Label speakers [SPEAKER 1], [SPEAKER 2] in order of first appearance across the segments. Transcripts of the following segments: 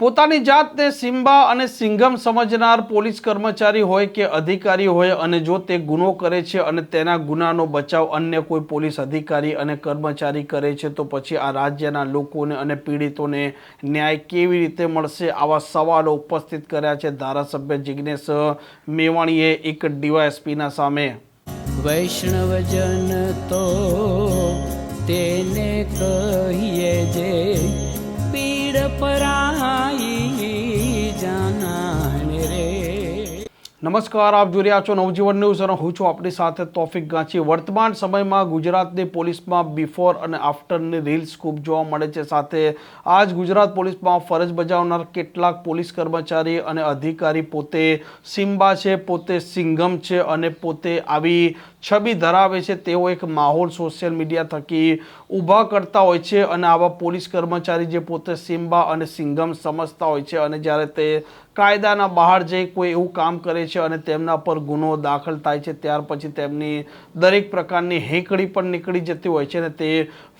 [SPEAKER 1] પોતાની જાતને સિમ્બા અને સિંઘમ સમજનાર પોલીસ કર્મચારી હોય કે અધિકારી હોય અને જો તે ગુનો કરે છે અને તેના ગુનાનો બચાવ અન્ય કોઈ પોલીસ અધિકારી અને કર્મચારી કરે છે, તો પછી આ રાજ્યના લોકોને અને પીડિતોને ન્યાય કેવી રીતે મળશે? આવા સવાલો ઉપસ્થિત કર્યા છે ધારાસભ્ય જિજ્ઞેશ મેવાણીએ એક ડીવાયએસપીના સામે.
[SPEAKER 2] વૈષ્ણવજન તો તેને કહીએ જે પીડ પરાઈ
[SPEAKER 1] નમસ્કાર, આપ જોઈ રહ્યા છો નવજીવન ન્યૂઝ અને હું છું આપણી સાથે તોફિક ગાંચી. વર્તમાન સમયમાં ગુજરાતની પોલીસમાં બિફોર અને આફ્ટરની રીલ્સ ખૂબ જોવા મળે છે. સાથે આજ ગુજરાત પોલીસમાં ફરજ બજાવનાર કેટલાક પોલીસ કર્મચારી અને અધિકારી પોતે સિમ્બા છે, પોતે સિંઘમ છે અને પોતે આવી છબી ધરાવે છે તેવો એક માહોલ સોશિયલ મીડિયા થકી ઊભા કરતા હોય છે અને આવા પોલીસ કર્મચારી જે પોતે સિમ્બા અને સિંઘમ સમજતા હોય છે અને જ્યારે તે કાયદાના બહાર જઈ કોઈ એવું કામ કરે છે અને તેમના પર ગુનો દાખલ થાય છે, ત્યાર પછી તેમની દરેક પ્રકારની હેંકડી પણ નીકળી જતી હોય છે અને તે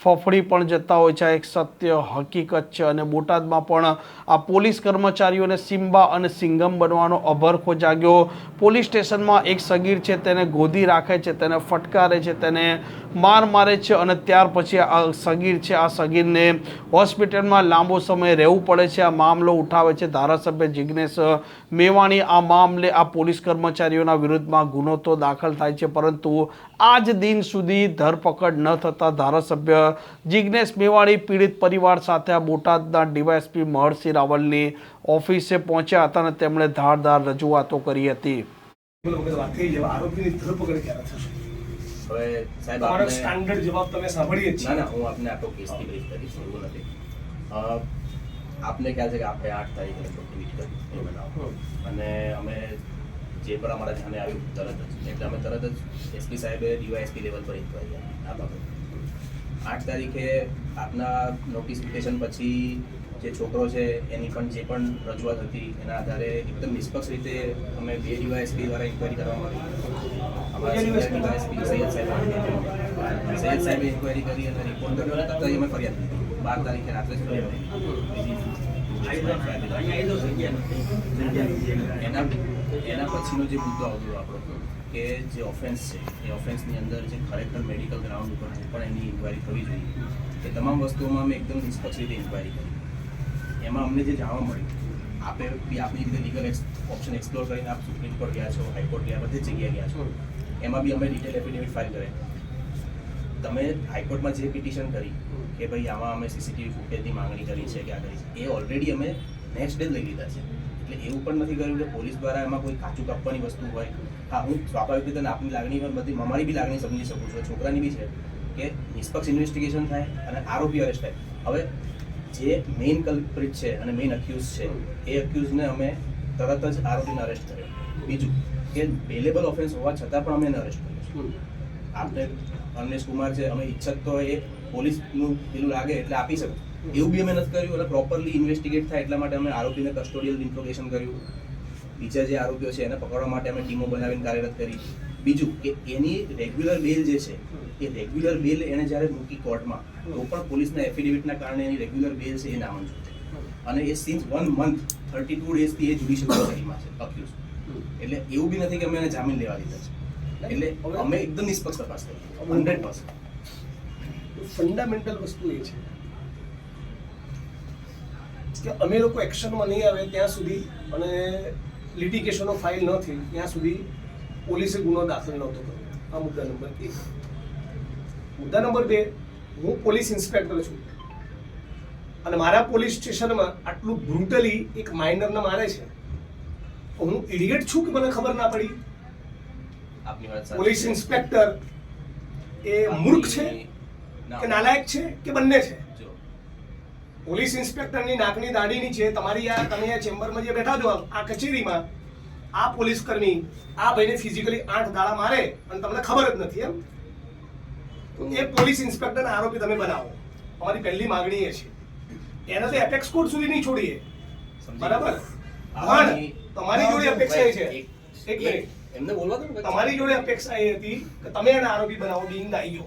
[SPEAKER 1] ફફડી પણ જતા હોય છે. આ એક સત્ય હકીકત છે અને બોટાદમાં પણ આ પોલીસ કર્મચારીઓને સિમ્બા અને સિંઘમ બનવાનો અભરખો જાગ્યો. પોલીસ સ્ટેશનમાં એક સગીર છે, તેને ગોદી રાખે છે તેને ફટકારે છે, તેને માર મારે છે અને ત્યાર પછી આ સગીર છે, આ સગીરને હોસ્પિટલમાં લાંબો સમય રહેવું પડે છે, આ મામલો ઉઠાવે છે ધારાસભ્ય જિજ્ઞેશ મેવાણી. આ મામલે આ પોલીસ કર્મચારીઓના વિરુદ્ધમાં ગુનો તો દાખલ થાય છે, પરંતુ આજ દિન સુધી ધરપકડ ન થતા ધારાસભ્ય જિજ્ઞેશ મેવાણી પીડિત પરિવાર સાથે આ બોટાદના ડીવાયએસપી મહર્ષિ રાવલની ઓફિસે પહોંચ્યા હતા અને તેમણે ધારદાર રજૂઆતો કરી હતી.
[SPEAKER 3] વગર વાત થઈ જવા આરોપીની ધરપકડ ક્યારે થશે?
[SPEAKER 4] હવે સાહેબ
[SPEAKER 3] તમારો
[SPEAKER 4] આપને
[SPEAKER 3] સ્ટાન્ડર્ડ જવાબ તમે સાંભળીએ જ
[SPEAKER 4] ના ના હું આપને આટલો કેસથી બ્રીફ કરીશ એવું નથી. આપને ખ્યાલ છે કે આપણે આઠ તારીખે લગભગ ટ્વીટ એ બનાવ. અને અમે જે પણ અમારા ધ્યાને આવ્યું તરત જ. એટલે અમે તરત જ એસપી સાહેબે ડીવાયએસપી લેવલ પર ઇન્કવાયરી આપી આ બાબતે. આઠ તારીખે આપના નોટિફિકેશન પછી જે છોકરો છે એની પણ જે પણ રજૂઆત હતી એના આધારે એકદમ નિષ્પક્ષ રીતે અમે બે ડીવાયએસપી દ્વારા ઇન્કવાયરી કરવામાં આવી. અમારા ડીવાયએસપી સૈયદ સાહેબ સૈયદ સાહેબે ઇન્કવાયરી કરી અને રિપોર્ટ કર્યો હતા તો અમે ફરિયાદ કરી બાર તારીખે રાત્રે જ. એના એના પછીનો જે મુદ્દો આવતો આપણો કે જે ઓફેન્સ છે એ ઓફેન્સની અંદર જે ખરેખર મેડિકલ ગ્રાઉન્ડ ઉપર પણ એની ઇન્કવાયરી થવી જોઈએ. એ તમામ વસ્તુઓમાં અમે એકદમ નિષ્પક્ષ રીતે ઇન્કવાયરી કરી. એમાં અમને જે જાણવા મળ્યું, આપે આપની રીતે લીગલ ઓપ્શન એક્સપ્લોર કરીને આપ સુપ્રીમ કોર્ટ ગયા છો હાઈકોર્ટ ગયા, બધી જગ્યાએ ગયા છો. એમાં બી અમે ડિટેલ એફિડેવિટ ફાઇલ કરે તમે હાઈકોર્ટમાં જે પિટિશન કરી, કે ભાઈ આમાં અમે સીસીટીવી ફૂટેજની માંગણી કરી છે કે આ કરી છે, એ ઓલરેડી અમે નેક્સ્ટ ડે લઈ લીધા છે. એટલે એવું પણ નથી કર્યું કે પોલીસ દ્વારા એમાં કોઈ કાચું કાપવાની વસ્તુ હોય. હા, હું સ્વાભાવિક રીતે આપની લાગણી પણ બધી, અમારી બી લાગણી સમજી શકું છું, છોકરાની બી છે, કે નિષ્પક્ષ ઇન્વેસ્ટિગેશન થાય અને આરોપી અરેસ્ટ થાય. હવે જે મેઇન કલ્પ્રિટ છે અને મેઇન અક્યુઝ છે એ અક્યુઝને અમે તરત જ આરોપીને અરેસ્ટ કર્યો. બીજું કે બેલેબલ ઓફેન્સ હોવા છતાં પણ અમે એને અરેસ્ટ કર્યો. આપણે અમનેશ કુમાર છે અમે ઈચ્છત તો એ પોલીસનું પેલું લાગે એટલે આપી શકું એવું બી અમે નથી કર્યું અને પ્રોપરલી ઇન્વેસ્ટિગેટ થાય એટલા માટે અમે આરોપીને કસ્ટોડિયલ ઇન્ટ્રોગેશન કર્યું. બીજા જે આરોપીઓ છે એને પકડવા માટે અમે ટીમો બનાવીને કાર્યરત કરી. બીજું કે એની રેગ્યુલર બેલ જે છે એ રેગ્યુલર બેલ એને જ્યારે મૂકી કોર્ટમાં તો પણ પોલીસના એફિડેવિટના કારણે એની રેગ્યુલર બેલ છે એ નામંજૂર છે. અને એ since one month thirty two ડેઝથી એ જ્યુડિશિયલ કસ્ટડીમાં છે અક્યુઝ એટલે એવું બી નથી કે અમે એને જામીન લેવા દીધા છે. એટલે અમે એકદમ નિષ્પક્ષ તપાસ કરી હંડ્રેડ પર્સન્ટ
[SPEAKER 3] ફંડામેન્ટલ વસ્તુ એ છે કે અમે લોકો એક્શનમાં નહીં આવે ત્યાં સુધી અને લિટિગેશનો ફાઇલ ન થઈ ત્યાં સુધી પોલીસે ગુનો દાખલ નહોતો કર્યો. આ મુદ્દા નંબર એક. મુદ્દા નંબર બે હું પોલીસ ઇન્સ્પેક્ટર છું. અને મારા પોલીસ સ્ટેશનમાં આટલું બ્રુટલી એક માઇનરને મારે છે. હું ઇડિયટ છું કે મને ખબર ના પડી?
[SPEAKER 4] આપની વાત
[SPEAKER 3] પોલીસ ઇન્સ્પેક્ટર એ મૂર્ખ છે કે નાલાયક છે કે બંને છે?
[SPEAKER 4] જો.
[SPEAKER 3] પોલીસ ઇન્સ્પેક્ટરની નાકની દાઢી છે તમારી આ તમે આ ચેમ્બરમાં જે બેઠા છો આ કચેરીમાં આ પોલીસ કર્મી આ ભાઈને ફિઝિકલી આઠ દાડા મારે અને તમને ખબર જ નથી એમ? એ પોલીસ ઇન્સ્પેક્ટર આરોપી તમે બનાવો. અમારી પહેલી માંગણી એ છે. એને તો એપેક્સ કોર્ટ સુધી નહીં છોડીએ. બરાબર? પણ તમારી જોડે અપેક્ષા એ છે.
[SPEAKER 4] એક-
[SPEAKER 3] મિનિટ
[SPEAKER 4] એમને બોલવા દો
[SPEAKER 3] તમારી જોડે અપેક્ષા એ હતી કે તમે એને આરોપી બનાવો બિંગ આઈયો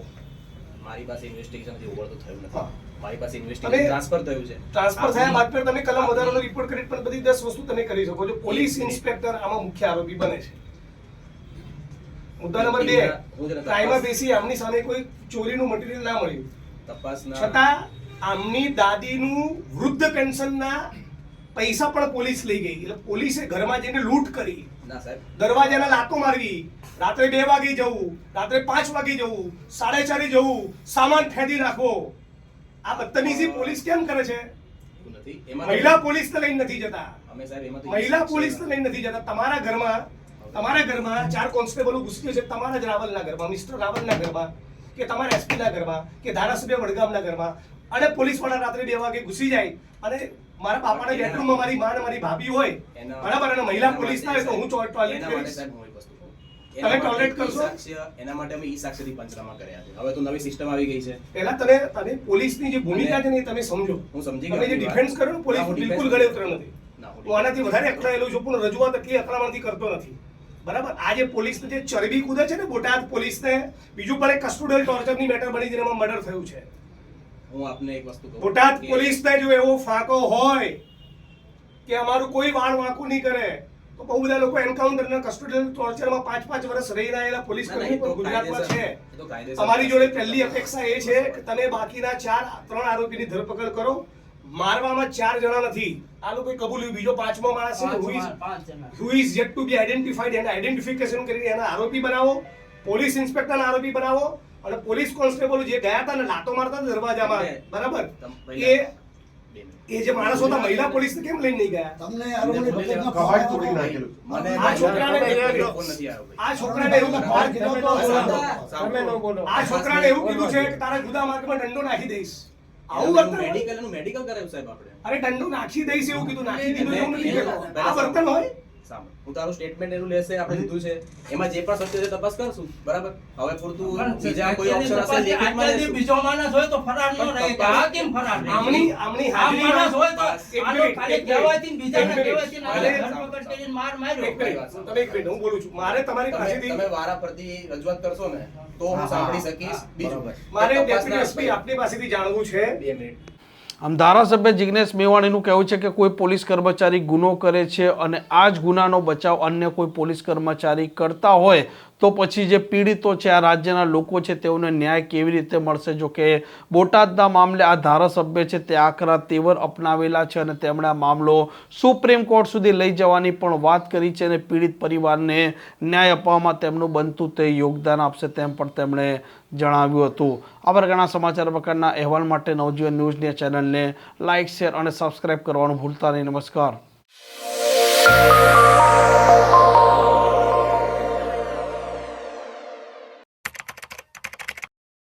[SPEAKER 4] મારી પાસે ઇન્વેસ્ટિગેશનથી ઓવર તો થયું નથી. મારી પાસે ઇન્વેસ્ટિગેશન ટ્રાન્સફર થયું છે.
[SPEAKER 3] ટ્રાન્સફર થયા બાદ પર તમે કલમ વધારાનો રિપોર્ટ કરી પણ બધી દસ વસ્તુ તમે કરી શકો છો. પોલીસ ઇન્સ્પેક્ટર આમાં મુખ્ય આરોપી બને છે. મુદ્દા નંબર બે પ્રાઇમા બેસી આમની સામે કોઈ ચોરીનું મટીરિયલ ના મળ્યું. છતાં આમની દાદીનું વૃદ્ધ પેન્શનના પૈસા પણ પોલીસ લઈ ગઈ. એટલે પોલીસે ઘરમાં જઈને લૂંટ કરી. દરવાજાના લાતો મારવી. રાત્રે બે વાગે જવું રાત્રે પાંચ વાગે જવું સાડે ચારે જવું સામાન ફેંદી નાખવો. આ બદતમીજી પોલીસ કેમ કરે છે? મહિલા પોલીસ તો લઈને નથી જતા. મહિલા
[SPEAKER 4] પોલીસ
[SPEAKER 3] તો લઈને નથી જતા. તમારા ઘરમાં તમારા ઘરમાં ચાર કોન્સ્ટેબલો ઘૂસી છે તમારા જ રાવલના ઘરમાં મિસ્ટર રાવલના ઘરમાં કે તમારા એસપીના ઘરમાં કે ધારાસભ્ય વડગામના ઘરમાં. અને પોલીસવાળા રાત્રે બે વાગે ઘૂસી જાય. અને મારા બાપાના બેડરૂમમાં મારી માં મારી ભાભી હોય. બરાબર અને મહિલા પોલીસ ના હોય તો હું ટોયલેટ કરીશ. તમે
[SPEAKER 4] એના માટે અમે ઈ સાક્ષીથી પંચનામા કર્યા છે. હવે તો નવી સિસ્ટમ આવી ગઈ છે.
[SPEAKER 3] પહેલા તમે પોલીસની જે ભૂમિકા છે ને તમે સમજો.
[SPEAKER 4] હું સમજી
[SPEAKER 3] તમે
[SPEAKER 4] ગયો
[SPEAKER 3] જે ડિફેન્સ કર્યો ને પોલીસ બિલકુલ ગળે ઉતર્યો નથી.
[SPEAKER 4] હું
[SPEAKER 3] હું આનાથી વધારે અકળાયેલો છું પણ રજૂઆત એટલી અકળામણથી કરતો નથી. બરાબર? આ જે પોલીસને જે ચરબી કૂદે છે ને બોટાદ પોલીસને બીજું પણ એક કસ્ટોડિયલ ટોર્ચરની મેટર બની જેમાં મર્ડર થયું છે.
[SPEAKER 4] હું આપને એક વસ્તુ કહું
[SPEAKER 3] બોટાદ પોલીસને જો એવો ફાંકો હોય કે અમારું કોઈ વાળ વાંકું નહીં કરે તો બહુ બધા લોકો એન્કાઉન્ટર કસ્ટોડિયલ ટોર્ચરમાં પાંચ પાંચ વર્ષ રહી રહેલા પોલીસ
[SPEAKER 4] ના, ના,
[SPEAKER 3] કર્મી ગુજરાતમાં છે.
[SPEAKER 4] એ
[SPEAKER 3] અમારી જોડે. પહેલી અપેક્ષા એ છે કે તમે બાકીના ચાર ત્રણ આરોપીની ધરપકડ કરો. મારવામાં ચાર જણા નથી. આ લોકો કબૂલ બીજો પાંચમો માણસ છે who is who is yet to be identified એને આઈડેન્ટિફિકેશન કરીને એના આરોપી બનાવો. પોલીસ ઇન્સ્પેક્ટરના આરોપી બનાવો અને પોલીસ કોન્સ્ટેબલ જે ગયા હતા ને લાતો મારતા દરવાજામાં. બરાબર? એ. એ જે માણસો હતા મહિલા પોલીસ કેમ લઈને નહીં ગયા?
[SPEAKER 5] તમને ફાળો
[SPEAKER 6] તોડી નાખેલું.
[SPEAKER 4] મને
[SPEAKER 3] આ છોકરાને. આ છોકરાને એવું કીધું. આ છોકરાને એવું કીધું છે કે તારા જુદા માર્ગમાં દંડો નાખી દઈશ. આવું વર્તન
[SPEAKER 4] મેડિકલ એનું મેડિકલ કરાવ્યું સાહેબ આપણે.
[SPEAKER 3] અરે દંડો નાખી દઈશ એવું કીધું નાખી દીધું એવું નથી કહેતો. આ વર્તન હોય?
[SPEAKER 4] સાંભળો. હું તારું સ્ટેટમેન્ટ એનું લેશે આપણે લીધું છે. એમાં જે પણ સત્ય છે તપાસ કરશું. બરાબર? હવે પૂરતું બીજા કોઈ ઓપ્શન હશે? લેખિતમાં લેશું.
[SPEAKER 7] બીજો માણસ હોય તો ફરાર ન રહે. આ કેમ ફરાર રહે?
[SPEAKER 3] આમની આમની
[SPEAKER 7] આ માણસ હોય. તો આનો ખાલી
[SPEAKER 3] એક
[SPEAKER 7] કહેવાયથી ને
[SPEAKER 3] મિનિટ,
[SPEAKER 7] બીજાને
[SPEAKER 3] એક મિનિટ. મારે-
[SPEAKER 7] ધરપકડ કરીને માર માર્યો.
[SPEAKER 3] એક મિનિટ, તમે એક મિનિટ હું બોલું છું. મારે તમારી પાસેથી
[SPEAKER 4] તમે વારા પરથી રજૂઆત કરશો ને. તો હું સાંભળી શકીશ. બીજું
[SPEAKER 3] મારે ડેપ્યુટી એસપી આપની પાસેથી જાણવું છે.
[SPEAKER 4] બે મિનિટ.
[SPEAKER 1] આમ ધારાસભ્ય જિગ્નેશ મેવાણીનું કહેવું છે કે કોઈ પોલીસ કર્મચારી ગુનો કરે છે અને આ જ ગુનાનો બચાવ અન્ય કોઈ પોલીસ કર્મચારી કરતા હોય તો પછી જે પીડિતો છે, આ રાજ્યના લોકો છે, તેઓને ન્યાય કેવી રીતે મળશે? જો કે બોટાદના મામલે આ ધારાસભ્ય છે, તે આકરા તેવર અપનાવેલા છે અને તેમણે આ મામલો સુપ્રીમ કોર્ટ સુધી લઈ જવાની પણ વાત કરી છે અને પીડિત પરિવારને ન્યાય અપાવવામાં તેમનું બનતું તે યોગદાન આપશે તેમ પણ તેમણે જણાવ્યું હતું. આ પ્રકારના સમાચાર પ્રકારના અહેવાલ માટે નવજીવન ન્યૂઝની ચેનલને લાઇક શેર અને સબસ્ક્રાઇબ કરવાનું ભૂલતા નહીં. નમસ્કાર.